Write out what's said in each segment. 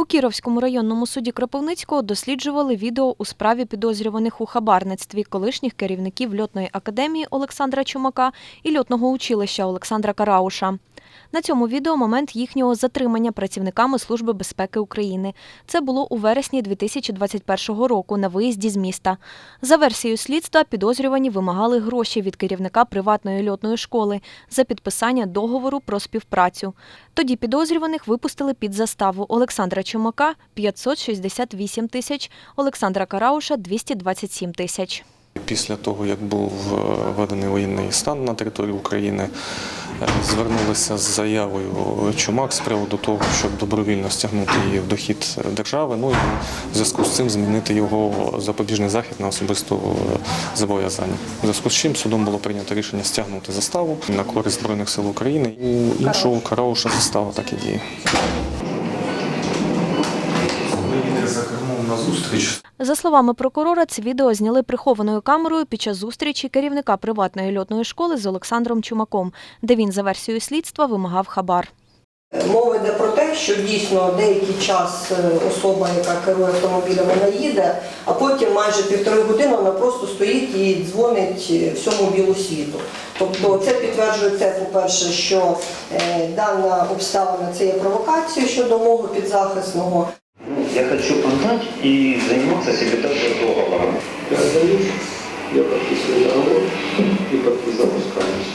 У Кіровському районному суді Кропивницького досліджували відео у справі підозрюваних у хабарництві колишніх керівників льотної академії Олександра Чумака і льотного училища Олександра Карауша. На цьому відео момент їхнього затримання працівниками Служби безпеки України. Це було у вересні 2021 року на виїзді з міста. За версією слідства, підозрювані вимагали гроші від керівника приватної льотної школи за підписання договору про співпрацю. Тоді підозрюваних випустили під заставу Олександра Чумака 568 тисяч, Олександра Карауша 227 тисяч. Після того, як був е, введений воєнний стан на території України, звернулися з заявою Чумак з приводу того, щоб добровільно стягнути її в дохід держави. Ну і в зв'язку з цим змінити його запобіжний захід на особисту е, зобов'язання. В зв'язку з чим судом було прийнято рішення стягнути заставу на користь збройних сил України. У іншого Карауша застава так і діє. За кермом на зустріч За словами прокурора, це відео зняли прихованою камерою під час зустрічі керівника приватної льотної школи з Олександром Чумаком, де він за версією слідства вимагав хабар. Мова йде про те, що дійсно деякий час е, особа, яка керує автомобілем, вона їде, а потім майже півтори години вона просто стоїть і дзвонить е, всьому білу світу. Тобто це підтверджує те, по-перше, що е, дана обставина це є провокацією щодо мого підзахисного. Я хочу продать и заниматься секретарским договором. Я сдаюсь, я подписываю договор и подпись запускаюсь.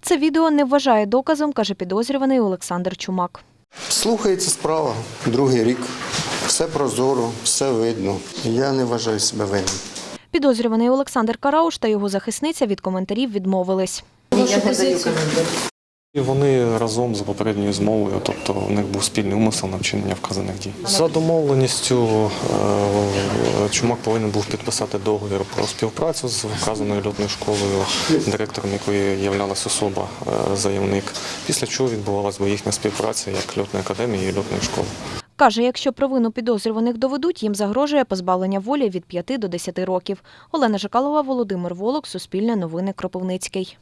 Це відео не вважає доказом, каже підозрюваний Олександр Чумак. Слухається справа, другий рік. Все прозоро, все видно. Я не вважаю себе винним. Підозрюваний Олександр Карауш та його захисниця від коментарів відмовились. Я не даю коментарів. Вони разом за попередньою змовою, тобто у них був спільний умисел на вчинення вказаних дій. За домовленістю е, Чумак повинен був підписати договір про співпрацю з вказаною льотною школою, директором якої являлась особа е, заявник. Після чого відбувалася їхня співпраця як льотної академії і льотної школи. Каже, якщо провину підозрюваних доведуть, їм загрожує позбавлення волі від 5 до 10 років. Олена Жакалова, Володимир Волок, Суспільне новини Кропивницький.